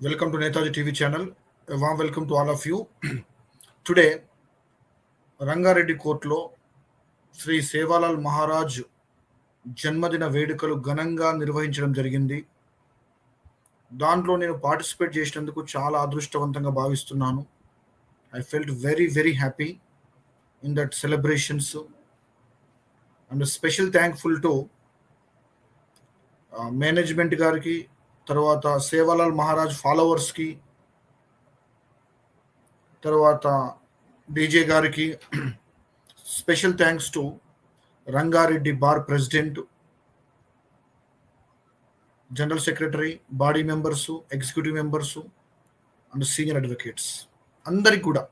Welcome to Netaji TV channel. A warm welcome to all of you. Today, Rangareddy కోర్టులో శ్రీ సేవాలాల్ మహారాజ్ జన్మదిన వేడుకలు ఘనంగా నిర్వహించడం జరిగింది దాంట్లో నేను పార్టిసిపేట్ చేసినందుకు చాలా అదృష్టవంతంగా భావిస్తున్నాను I felt very very happy in that celebrations and special thankful to management గారికి తర్వాత సేవాలాల్ మహారాజ్ ఫాలోవర్స్కి తర్వాత డీజే గారికి special thanks to Rangareddy bar president general secretary body members executive members and senior advocates. అందరికి కూడా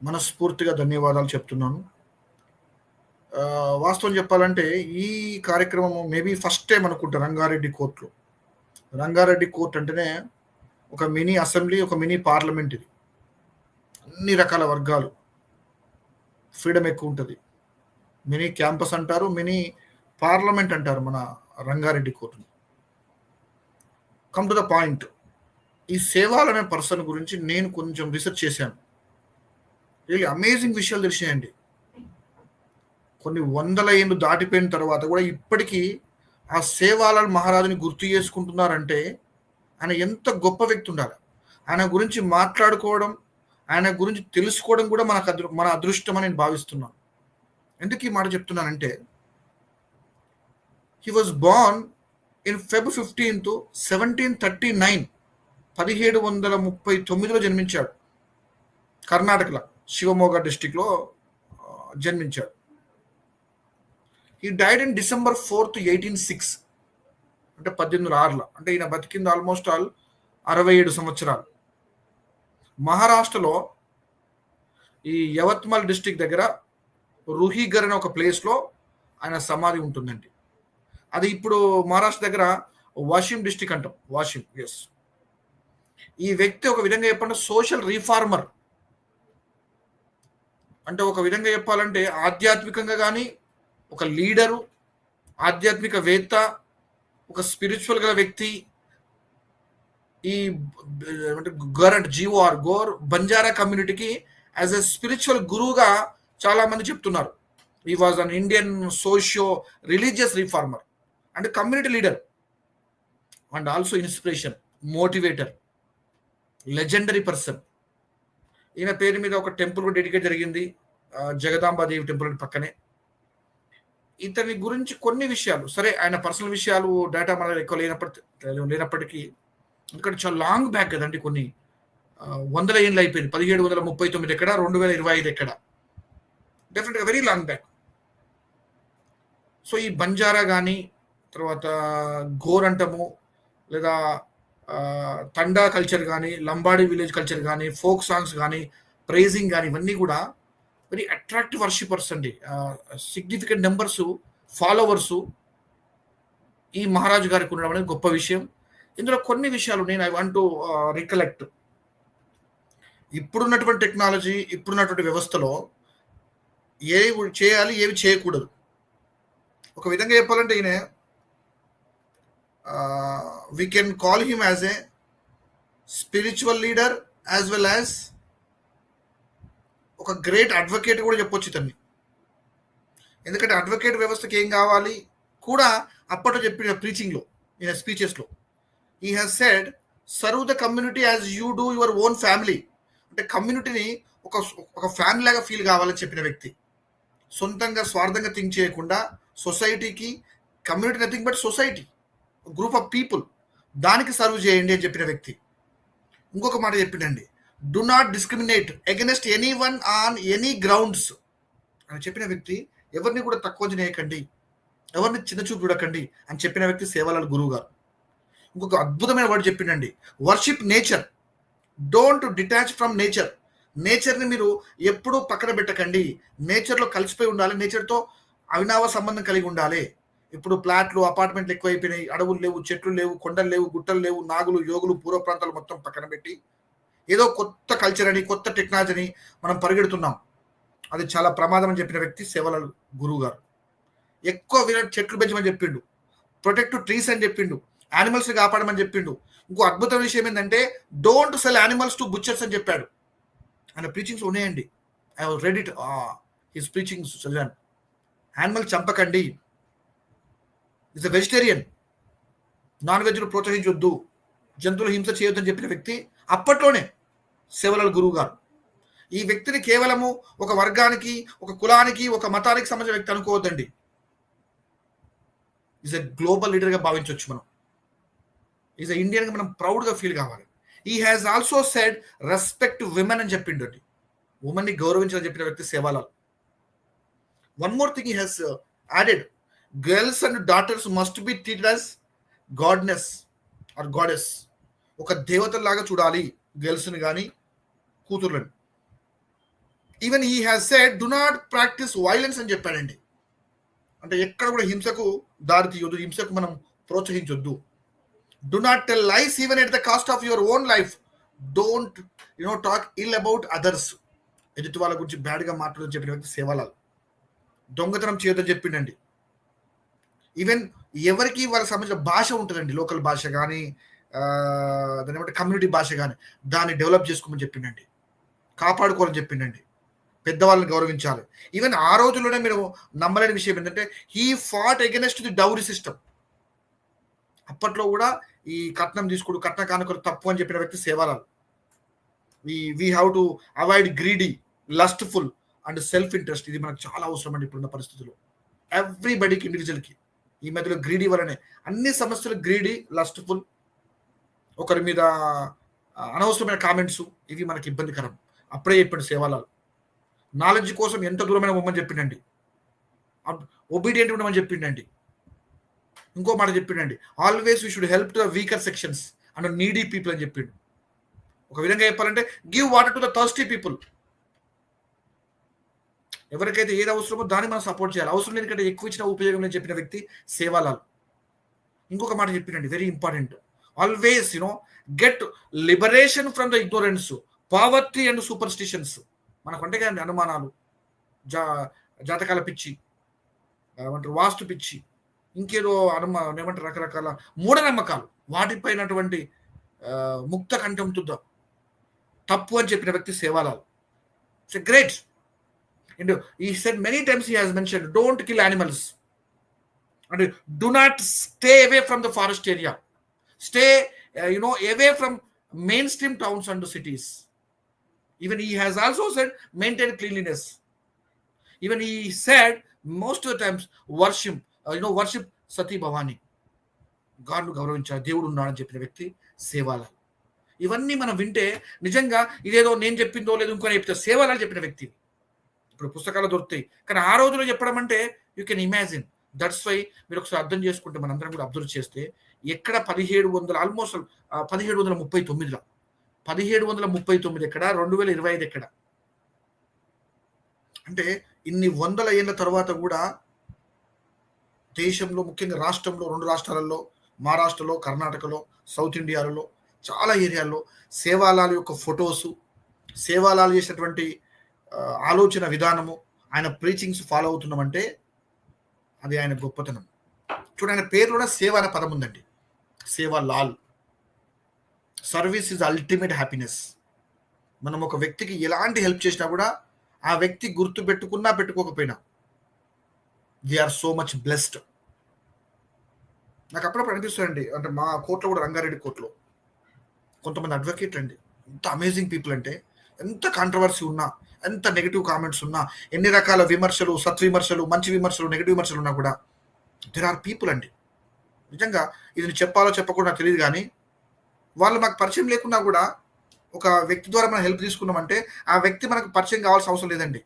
మనస్ఫూర్తిగా ధన్యవాదాలు చెప్తున్నాను. వాస్తవం చెప్పాలంటే ఈ కార్యక్రమం మేబీ ఫస్ట్ టైం అనుకుంటా రంగారెడ్డి కోర్టులో. రంగారెడ్డి కోర్ట్ అంటేనే ఒక మినీ అసెంబ్లీ ఒక మినీ పార్లమెంట్ ఇది. అన్ని రకాల వర్గాలు ఫ్రీడమ్ ఎక్కువ ఉంటుంది. మినీ క్యాంపస్ అంటారు మినీ పార్లమెంట్ అంటారు మన రంగారెడ్డి కోర్టుని. కమ్ టు ద పాయింట్ ఈ సేవాల్ అనే పర్సన్ గురించి నేను కొంచెం రీసెర్చ్ చేశాను. రియలీ అమేజింగ్ విషయాలు తెలిసాయండి కొన్ని వందల ఏళ్ళు దాటిపోయిన తర్వాత కూడా ఇప్పటికీ ఆ సేవాలాల్ మహారాజుని గుర్తు చేసుకుంటున్నారంటే ఆయన ఎంత గొప్ప వ్యక్తి ఉండాలి. ఆయన గురించి మాట్లాడుకోవడం ఆయన గురించి తెలుసుకోవడం కూడా మనకు అదృ మన అదృష్టం అని నేను భావిస్తున్నాను. ఎందుకు ఈ మాట చెప్తున్నానంటే he was born in Feb fifteenth seventeen thirty nine పదిహేడు వందల ముప్పై తొమ్మిదిలో జన్మించాడు. కర్ణాటకలో శివమోగా డిస్టిక్లో జన్మించాడు. He died in December fourth eighteen six అంటే పద్దెనిమిది వందల ఆరులో. అంటే ఈయన బతికింది ఆల్మోస్ట్ ఆల్ అరవై ఏడు సంవత్సరాలు. మహారాష్ట్రలో ఈ యవత్మల్ డిస్టిక్ దగ్గర రుహిగర్ అనే ఒక ప్లేస్లో ఆయన సమాధి ఉంటుందండి. అది ఇప్పుడు మహారాష్ట్ర దగ్గర వాషిం డిస్టిక్ అంటాం. వాషిం ఎస్ ఈ వ్యక్తి ఒక విధంగా చెప్పండి సోషల్ రీఫార్మర్ అంటే ఒక విధంగా చెప్పాలంటే ఆధ్యాత్మికంగా కానీ ఒక లీడరు ఆధ్యాత్మిక వేత్త ఒక స్పిరిచువల్ గల వ్యక్తి ఈ అంటే గరట్ జీఓఆర్ గోర్ బంజారా కమ్యూనిటీకి యాజ్ ఎ స్పిరిచువల్ గురువుగా చాలా మంది చెప్తున్నారు. He was an Indian socio religious reformer and community leader and also inspiration motivator legendary person ఈయన పేరు మీద ఒక టెంపుల్ కూడా డెడికేట్ జరిగింది. జగదాంబాదేవి టెంపుల్ పక్కనే. ఇతని గురించి కొన్ని విషయాలు సరే ఆయన పర్సనల్ విషయాలు డేటా మన ఎక్కువ లేనప్పటి లేనప్పటికీ ఎందుకంటే చాలా లాంగ్ బ్యాక్ కదండి కొన్ని. వందల ఏళ్ళు అయిపోయింది. పదిహేడు వందల ముప్పై తొమ్మిది ఎక్కడ రెండు వేల ఇరవై ఐదు ఎక్కడ? డెఫినెట్గా వెరీ లాంగ్ బ్యాక్ సో ఈ బంజారా కానీ తర్వాత గోర్ అంటము లేదా తండా కల్చర్ కానీ లంబాడి విలేజ్ కల్చర్ కానీ ఫోక్ సాంగ్స్ కానీ ప్రైజింగ్ కానీ ఇవన్నీ కూడా వెరీ అట్రాక్టివ్ వర్షిపర్స్ అండి. సిగ్నిఫికెంట్ నెంబర్స్ ఫాలోవర్స్ ఈ మహారాజు గారికి ఉండడం అనేది గొప్ప విషయం. ఇందులో కొన్ని విషయాలు నేను ఐ వాంట్ టు రికలెక్ట్ ఇప్పుడున్నటువంటి టెక్నాలజీ ఇప్పుడున్నటువంటి వ్యవస్థలో ఏవి చేయాలి ఏవి చేయకూడదు. ఒక విధంగా చెప్పాలంటే ఈయన we can call him as a spiritual leader as well as ఒక గ్రేట్ అడ్వకేట్ కూడా చెప్పొచ్చు ఇతన్ని. ఎందుకంటే అడ్వకేట్ వ్యవస్థకి ఏం కావాలి? కూడా అప్పట్లో చెప్పిన ప్రీచింగ్లో ఈయన స్పీచెస్లో he has said serve the community as you do your own family అంటే కమ్యూనిటీని ఒక ఒక ఫ్యామిలీ లాగా ఫీల్ కావాలని చెప్పిన వ్యక్తి. సొంతంగా స్వార్థంగా థింక్ చేయకుండా సొసైటీకి community nothing but society group of people దానికి సర్వ్ చేయండి అని చెప్పిన వ్యక్తి. ఇంకొక మాట చెప్పిండండి. Do not discriminate against anyone on any grounds అని చెప్పిన వ్యక్తి ఎవరిని కూడా తక్కువ చేయకండి. ఎవరిని చిన్న చూపు చూడకండి అని చెప్పిన వ్యక్తి సేవలాల్ గురువు గారు. ఇంకొక అద్భుతమైన word చెప్పిండండి. Worship nature don't detach from nature నేచర్ని మీరు ఎప్పుడూ పక్కన పెట్టకండి. నేచర్లో కలిసిపోయి ఉండాలి. నేచర్తో అవినావ సంబంధం కలిగి ఉండాలి. ఇప్పుడు ప్లాట్లు అపార్ట్మెంట్లు ఎక్కువైపోయినాయి. అడవులు లేవు చెట్లు లేవు కొండలు లేవు గుట్టలు లేవు నాగులు యోగులు పూర్వ ప్రాంతాలు మొత్తం పక్కన పెట్టి ఏదో కొత్త కల్చర్ అని కొత్త టెక్నాలజీని మనం పరిగెడుతున్నాం. అది చాలా ప్రమాదం అని చెప్పిన వ్యక్తి సేవల గురువు గారు. ఎక్కువ వినట్ చెట్లు పెంచమని చెప్పిండు. ప్రొటెక్ట్ ట్రీస్ అని చెప్పిండు. యానిమల్స్ కాపాడమని చెప్పిండు. ఇంకో అద్భుతమైన విషయం ఏంటంటే don't sell animals to butchers అని చెప్పాడు. ఆయన ప్రీచింగ్స్ ఉన్నాయండి. I read it his preachings చదివాను యానిమల్ చంపకండి. ఇస్ అ వెజిటేరియన్ నాన్ వెజ్ను ప్రోత్సహించొద్దు. జంతువులు హింస చేయొద్దని చెప్పిన వ్యక్తి అప్పట్లోనే సేవల గురువు గారు. ఈ వ్యక్తిని కేవలము ఒక వర్గానికి ఒక కులానికి ఒక మతానికి సంబంధించిన వ్యక్తి అనుకోవద్దండి. ఈజ్ ఎ గ్లోబల్ లీడర్గా భావించవచ్చు మనం. ఈజ్ ఎ ఇండియన్గా మనం ప్రౌడ్గా ఫీల్ కావాలి. He has also said respect women అని చెప్పిండు అండి. ఉమెన్ని గౌరవించాలని చెప్పిన వ్యక్తి Sevalal. One more thing he has added girls and daughters must be treated as goddess or goddess ఒక దేవతలాగా చూడాలి గర్ల్స్ని కానీ కూతుర్లని. Even he has said do not practise violence అని చెప్పాడండి. అంటే ఎక్కడ కూడా హింసకు దారి తీయొద్దు హింసకు మనం ప్రోత్సహించొద్దు. Do not tell life even at the cost of your own life don't you know talk ill about others ఎదుటి వాళ్ళ గురించి బ్యాడ్గా మాట్లాడని చెప్పిన వ్యక్తి సేవలాల్. దొంగతనం చేయొద్దని చెప్పిండండి. ఈవెన్ ఎవరికి వాళ్ళకి సంబంధించిన భాష ఉంటుందండి లోకల్ భాష కానీ దాని ఏమంటే కమ్యూనిటీ భాష కానీ దాన్ని డెవలప్ చేసుకోమని చెప్పిండండి. కాపాడుకోవాలని చెప్పిండండి. పెద్దవాళ్ళని గౌరవించాలి. ఈవెన్ ఆ రోజుల్లోనే మీరు నమ్మలేని విషయం ఏంటంటే he fought against the dowry system అప్పట్లో కూడా ఈ కట్నం తీసుకోడు కట్న కానుకలు తప్పు అని చెప్పిన వ్యక్తి Sevalal. We we have to avoid greedy lustful and self interest ఇది మనకు చాలా అవసరం అండి ఇప్పుడున్న పరిస్థితుల్లో. ఎవ్రీబడికి ఇండివిజువల్కి ఈ మధ్యలో గ్రీడీ వలనే అన్ని సమస్యలు గ్రీడీ లస్ట్ఫుల్ ఒకరి మీద అనవసరమైన కామెంట్స్ ఇవి మనకి ఇబ్బందికరం. అప్పుడే చెప్పండి సేవాలాలు. నాలెడ్జ్ కోసం ఎంత దూరమైన ఉమ్మని చెప్పిండండి. ఒబీడియంట్ ఉండమని చెప్పిండండి. ఇంకో మాట చెప్పిండండి. Always we should help to the weaker sections and needy people అని చెప్పిండు. ఒక విధంగా చెప్పాలంటే give water to the thirsty people ఎవరికైతే ఏది అవసరమో దాన్ని మనం సపోర్ట్ చేయాలి. అవసరం లేనికంటే ఎక్కువ ఇచ్చిన ఉపయోగం అని చెప్పిన వ్యక్తి సేవాలాల్. ఇంకొక మాట చెప్పిండండి. Very important always you know get liberation from the ignorance poverty and superstitions మనకు అంటే కదండి అనుమానాలు జా జాతకాల పిచ్చి ఏమంటారు వాస్తు పిచ్చి ఇంకేదో అనుమానం ఏమంటారు రకరకాల మూఢనమ్మకాలు వాటిపైనటువంటి ముక్త కంఠంతో తప్పు అని చెప్పిన వ్యక్తి Sevalal. It's great and he said many times he has mention don't kill animals and do not stay away from the forest area stay you know away from mainstream towns and cities Even he has also said maintain cleanliness. Even he said most of the times worship, uh, you know, worship Sati Bhavani గాడ్ను గౌరవించాలి. దేవుడు ఉన్నాడని చెప్పిన వ్యక్తి సేవాలాల్. ఇవన్నీ మనం వింటే నిజంగా ఇదేదో నేను చెప్పిందో లేదు ఇంకో చెప్తే సేవాలాల్ చెప్పిన వ్యక్తి. ఇప్పుడు పుస్తకాలు దొరుకుతాయి. కానీ ఆ రోజులో చెప్పడం అంటే you can imagine that's why మీరు ఒకసారి అర్థం చేసుకుంటే మనందరం కూడా అబ్జర్వ్ చేస్తే ఎక్కడ పదిహేడు వందల ఆల్మోస్ట్ పదిహేడు వందల ముప్పై తొమ్మిదిలో. పదిహేడు వందల ముప్పై తొమ్మిది ఎక్కడ? రెండు వేల ఇరవై ఐదు ఎక్కడ? అంటే ఇన్ని వందల ఏళ్ళ తర్వాత కూడా దేశంలో ముఖ్యంగా రాష్ట్రంలో రెండు రాష్ట్రాలలో మహారాష్ట్రలో కర్ణాటకలో సౌత్ ఇండియాలలో చాలా ఏరియాల్లో సేవాలాల్ యొక్క ఫొటోసు సేవాలాల్ చేసినటువంటి ఆలోచన విధానము ఆయన ప్రీచింగ్స్ ఫాలో అవుతున్నామంటే అది ఆయన గొప్పతనం. చూడండి ఆయన పేరులోనే సేవ అనే పదం ఉందండి. Sevalal. Service is ultimate happiness మనం ఒక వ్యక్తికి ఎలాంటి హెల్ప్ చేసినా కూడా ఆ వ్యక్తి గుర్తు పెట్టుకున్నా పెట్టుకోకపోయినా we are so much blessed నాకు అప్పుడప్పుడు అనిపిస్తుందండి అంటే మా కోర్టులో కూడా రంగారెడ్డి కోర్టులో కొంతమంది అడ్వకేట్ అండి ఎంత అమేజింగ్ పీపుల్ అంటే ఎంత కాంట్రవర్సీ ఉన్నా ఎంత నెగిటివ్ కామెంట్స్ ఉన్నా ఎన్ని రకాల విమర్శలు సత్విమర్శలు మంచి విమర్శలు నెగిటివ్ విమర్శలు ఉన్నా కూడా దెర్ ఆర్ పీపుల్ అండి నిజంగా ఇది చెప్పాలో చెప్పకుండా తెలియదు కానీ వాళ్ళు మాకు పరిచయం లేకున్నా కూడా ఒక వ్యక్తి ద్వారా మనం హెల్ప్ తీసుకున్నామంటే ఆ వ్యక్తి మనకు పరిచయం కావాల్సిన అవసరం లేదండి.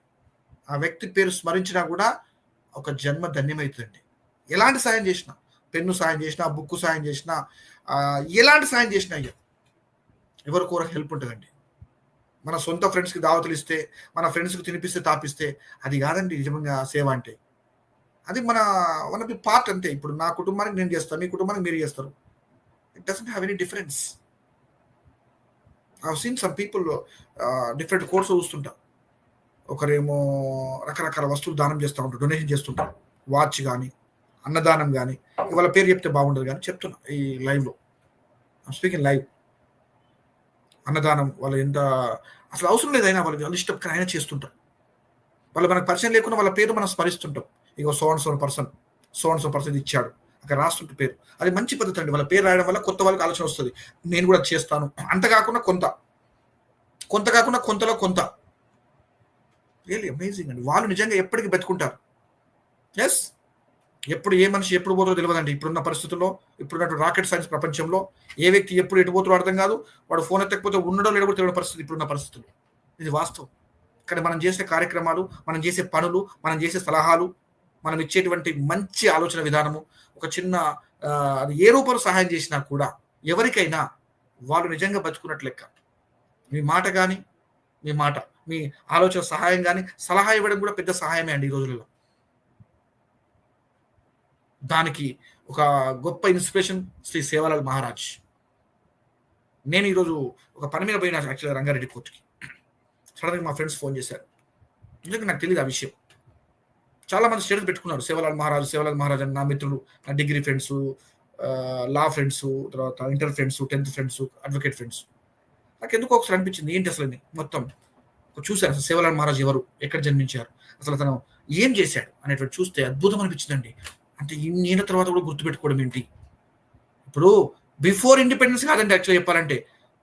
ఆ వ్యక్తి పేరు స్మరించినా కూడా ఒక జన్మ ధన్యమవుతుందండి. ఎలాంటి సాయం చేసినా పెన్ను సాయం చేసినా బుక్ సాయం చేసినా ఎలాంటి సాయం చేసినా అయ్యా ఎవరి కూర హెల్ప్ ఉంటుందండి. మన సొంత ఫ్రెండ్స్కి దావతులు ఇస్తే మన ఫ్రెండ్స్కి తినిపిస్తే తాపిస్తే అది కాదండి నిజంగా సేవ అంటే. అది మన వన్ ఆఫ్ ది పార్ట్ అంతే. ఇప్పుడు నా కుటుంబానికి నేను చేస్తాను మీ కుటుంబానికి మీరు చేస్తారు. It doesn't have any difference I seen some people different course చూస్తుంటా. ఒకరేమో రకరకాల వస్తువులు దానం చేస్తూ ఉంటారు డొనేషన్ చేస్తుంటారు వాచ్ కానీ అన్నదానం కానీ వాళ్ళ పేరు చెప్తే బాగుండదు కానీ చెప్తున్నా ఈ లైవ్లో స్పీకింగ్ లైవ్ అన్నదానం వాళ్ళు ఎంత అసలు అవసరం లేదైనా వాళ్ళు వాళ్ళు ఇష్టం కానీ ఆయన చేస్తుంటారు వాళ్ళు మనకు పరిచయం లేకుండా వాళ్ళ పేరు మనం స్మరిస్తుంటాం. ఇంకో సోన్ సోన్ పర్సన్ సోన్ సోన్ పర్సన్ ఇచ్చాడు. అక్కడ రాస్తుంటే పేరు. అది మంచి పద్ధతి అండి. వాళ్ళ పేరు రాయడం వల్ల కొత్త వాళ్ళకి ఆలోచన వస్తుంది. నేను కూడా చేస్తాను. అంత కాకుండా కొంత. కొంత కాకుండా కొంతలో కొంత. రియల్లీ అమేజింగ్ అండి. వాళ్ళు నిజంగా ఎప్పటికీ బతుకుంటారు. ఎస్ ఎప్పుడు ఏ మనిషి ఎప్పుడు పోతుందో తెలియదండి ఇప్పుడున్న పరిస్థితుల్లో ఇప్పుడున్నట్టు రాకెట్ సైన్స్ ప్రపంచంలో ఏ వ్యక్తి ఎప్పుడు ఎటు పోతుందో అర్థం కాదు. వాడు ఫోన్ ఎత్తకపోతే ఉండడం లేడో కూడా తెలియని పరిస్థితి ఇప్పుడున్న పరిస్థితులు ఇది వాస్తవం. కానీ మనం చేసే కార్యక్రమాలు మనం చేసే పనులు మనం చేసే సలహాలు మనం ఇచ్చేటువంటి మంచి ఆలోచన విధానము ఒక చిన్న అది ఏ రూపంలో సహాయం చేసినా కూడా ఎవరికైనా వాళ్ళు నిజంగా బతుకున్నట్లు లెక్క. మీ మాట కానీ మీ మాట మీ ఆలోచన సహాయం కానీ సలహా ఇవ్వడం కూడా పెద్ద సహాయమే అండి ఈ రోజులలో. దానికి ఒక గొప్ప ఇన్స్పిరేషన్ శ్రీ సేవలాల్ మహారాజ్. నేను ఈరోజు ఒక పని మీద పోయిన యాక్చువల్గా రంగారెడ్డి కోర్టుకి. సడన్గా మా ఫ్రెండ్స్ ఫోన్ చేశారు. నిజంగా నాకు తెలియదు ఆ విషయం. చాలా మంది స్టేటస్ పెట్టుకున్నారు. సేవలాల్ మహారాజు సేవలాల్ మహారాజ్ అని నా మిత్రులు నా డిగ్రీ ఫ్రెండ్స్ లా ఫ్రెండ్స్ తర్వాత inter friends tenth friends advocate friends. నాకు ఎందుకు ఒకసారి అనిపించింది ఏంటి అసలు మొత్తం చూశాను అసలు సేవలాల్ మహారాజ్ ఎవరు ఎక్కడ జన్మించారు అసలు తను ఏం చేశాడు అనేటువంటి చూస్తే అద్భుతం అనిపించిందండి. అంటే ఇన్నేళ్ళ తర్వాత కూడా గుర్తుపెట్టుకోవడం ఏంటి? ఇప్పుడు బిఫోర్ ఇండిపెండెన్స్ కాదండి యాక్చువల్గా చెప్పాలంటే.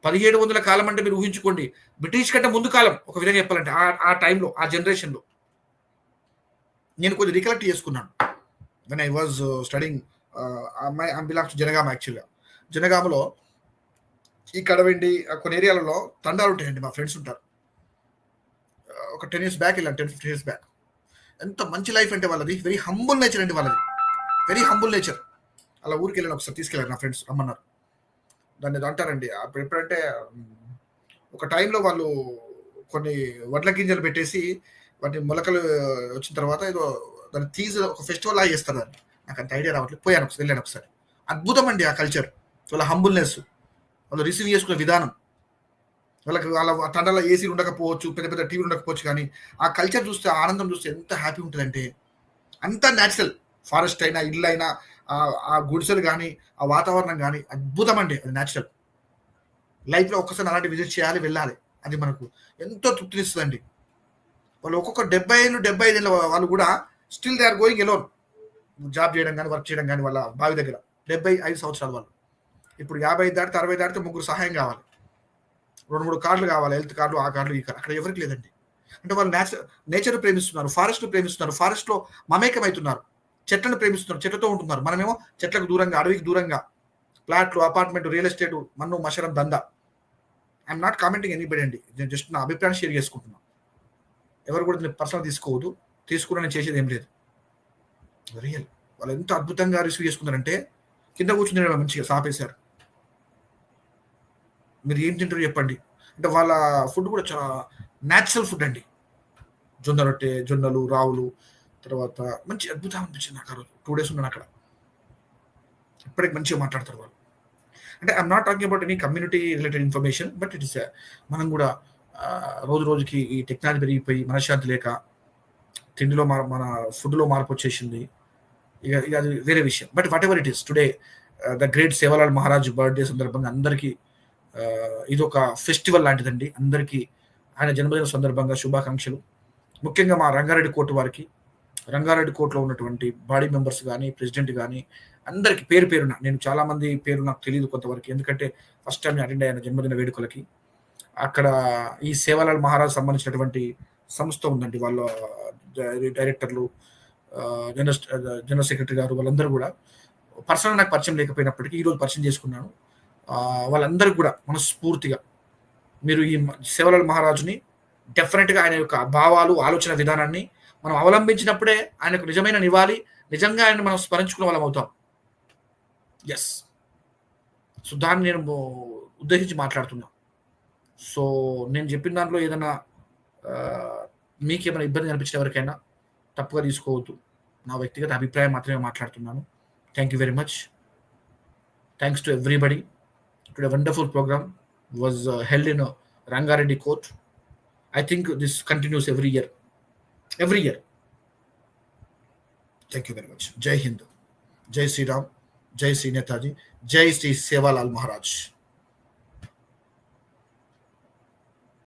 పదిహేడు వందల కాలం అంటే మీరు ఊహించుకోండి. బ్రిటిష్ కంటే ముందు కాలం ఒక విధంగా చెప్పాలంటే ఆ ఆ టైంలో ఆ జనరేషన్లో. నేను కొద్దిగా రికలెక్ట్ చేసుకున్నాను. When I was studying my belongs to Jangaon యాక్చువల్గా జనగామలో ఈ కడవండి కొన్ని ఏరియాలలో తండాలు ఉంటాయండి మా ఫ్రెండ్స్ ఉంటారు. Uh, ఒక టెన్ ఇయర్స్ బ్యాక్ వెళ్ళాను టెన్ ఫిఫ్టీన్ ఇయర్స్ బ్యాక్ ఎంత మంచి లైఫ్ అంటే వాళ్ళది వెరీ హంబుల్ నేచర్ అండి వాళ్ళది. వెరీ హంబుల్ నేచర్ అలా ఊరికి వెళ్ళాను ఒకసారి తీసుకెళ్ళారు నా ఫ్రెండ్స్ రమ్మన్నారు. దాన్ని అంటారండి అప్పుడు ఎప్పుడంటే ఒక టైంలో వాళ్ళు కొన్ని వడ్ల గింజలు పెట్టేసి వాటి మొలకలు వచ్చిన తర్వాత ఏదో దాన్ని తీసి ఒక ఫెస్టివల్ లాగా చేస్తారు దాన్ని. నాకు అంత ఐడియా రావట్లేదు. పోయాను ఒకసారి వెళ్ళాను ఒకసారి. అద్భుతం అండి ఆ కల్చర్ వాళ్ళ హంబుల్నెస్ వాళ్ళు రిసీవ్ చేసుకునే విధానం. వాళ్ళకి వాళ్ళ తండ్రిలో ఏసీ ఉండకపోవచ్చు పెద్ద పెద్ద టీవీ ఉండకపోవచ్చు కానీ ఆ కల్చర్ చూస్తే ఆనందం చూస్తే ఎంత హ్యాపీ ఉంటుందంటే అంత న్యాచురల్ ఫారెస్ట్ అయినా ఇల్లు అయినా ఆ గుడిసెలు కానీ ఆ వాతావరణం కానీ అద్భుతం అండి అది న్యాచురల్ లైఫ్లో ఒక్కసారి అలాంటి విజిట్ చేయాలి వెళ్ళాలి. అది మనకు ఎంతో తృప్తినిస్తుందండి. వాళ్ళు ఒక్కొక్క డెబ్బై ఏళ్ళు డెబ్బై ఐదు వాళ్ళు కూడా still they are going alone job చేయడం కానీ వర్క్ చేయడం కానీ వాళ్ళ బావి దగ్గర. డెబ్బై ఐదు సంవత్సరాలు వాళ్ళు. ఇప్పుడు యాభై ఐదు దాటితే అరవై దాటితే ముగ్గురు సహాయం కావాలి. రెండు మూడు కార్లు కావాలి. హెల్త్ కార్లు ఆ కార్లు ఈ కార్లు. అక్కడ ఎవరికి లేదండి. అంటే వాళ్ళు నేచర్ నేచర్ ప్రేమిస్తున్నారు ఫారెస్ట్ ప్రేమిస్తున్నారు ఫారెస్ట్లో మమేకం అవుతున్నారు చెట్లను ప్రేమిస్తున్నారు చెట్లతో ఉంటున్నారు. మనమేమో చెట్లకు దూరంగా అడవికి దూరంగా ఫ్లాట్లు అపార్ట్మెంట్ రియల్ ఎస్టేట్ మన్ను మషరం దందా. ఐఎమ్ నాట్ కామెంటింగ్ ఎనీబడి అండి. నేను జస్ట్ నా అభిప్రాయం షేర్ చేసుకుంటున్నాను. ఎవరు కూడా పర్సనల్ తీసుకోవద్దు. తీసుకుని చేసేది ఏం లేదు. రియల్ వాళ్ళు ఎంత అద్భుతంగా రిసీవ్ చేసుకున్నారంటే కింద కూర్చుని మంచిగా సాపేశారు. మీరు ఏం తింటారు చెప్పండి. అంటే వాళ్ళ ఫుడ్ కూడా చాలా న్యాచురల్ ఫుడ్ అండి. జొన్న రొట్టె జొన్నలు రావులు తర్వాత మంచి అద్భుతం అనిపించింది నాకు ఆ రోజు. టూ డేస్ ఉన్నాను అక్కడ. ఇప్పటికి మంచిగా మాట్లాడతారు వాళ్ళు. అంటే I'm not talking about any community related information but it is మనం కూడా రోజు రోజుకి ఈ టెక్నాలజీ పెరిగిపోయి మనశ్శాంతి లేక తిండిలో మన మన ఫుడ్లో మార్పు వచ్చేసింది. ఇక ఇక అది వేరే విషయం. But whatever it is today the great Sevalal Maharaj birthday సందర్భంగా అందరికీ ఇది ఒక ఫెస్టివల్ లాంటిదండి. అందరికీ ఆయన జన్మదిన సందర్భంగా శుభాకాంక్షలు. ముఖ్యంగా మా రంగారెడ్డి కోర్టు వారికి రంగారెడ్డి కోర్టులో ఉన్నటువంటి బాడీ మెంబర్స్ కానీ ప్రెసిడెంట్ కానీ అందరికి పేరు పేరున నేను చాలామంది పేరు నాకు తెలియదు కొంతవరకు ఎందుకంటే ఫస్ట్ టైం అటెండ్ అయిన జన్మదిన వేడుకలకి. అక్కడ ఈ సేవలాల్ మహారాజ్ సంబంధించినటువంటి సంస్థ ఉందండి. వాళ్ళ డైరెక్టర్లు జనరల్ జనరల్ సెక్రటరీ గారు వాళ్ళందరూ కూడా పర్సనల్ నాకు పరిచయం లేకపోయినప్పటికీ ఈరోజు పరిచయం చేసుకున్నాను. వాళ్ళందరూ కూడా మనస్ఫూర్తిగా మీరు ఈ సేవలాల్ మహారాజుని డెఫినెట్గా ఆయన యొక్క భావాలు ఆలోచన విధానాన్ని మనం అవలంబించినప్పుడే ఆయనకు నిజమైన నివాళి నిజంగా ఆయన మనం స్మరించుకునే వాళ్ళం అవుతాం. ఎస్ సో దాన్ని నేను ఉద్దేశించి మాట్లాడుతున్నా. సో నేను చెప్పిన దాంట్లో ఏదైనా మీకు ఏమైనా ఇబ్బంది అనిపించిన ఎవరికైనా తప్పుగా తీసుకోవద్దు. నా వ్యక్తిగత అభిప్రాయం మాత్రమే మాట్లాడుతున్నాను. Thank you very much thanks to everybody today wonderful programme was held in Rangareddy court I think this continues every year every year thank you very much Jai Hind Jai Sriram జై శ్రీ నేతాజీ జై శ్రీ సేవాలాల్ మహారాజ్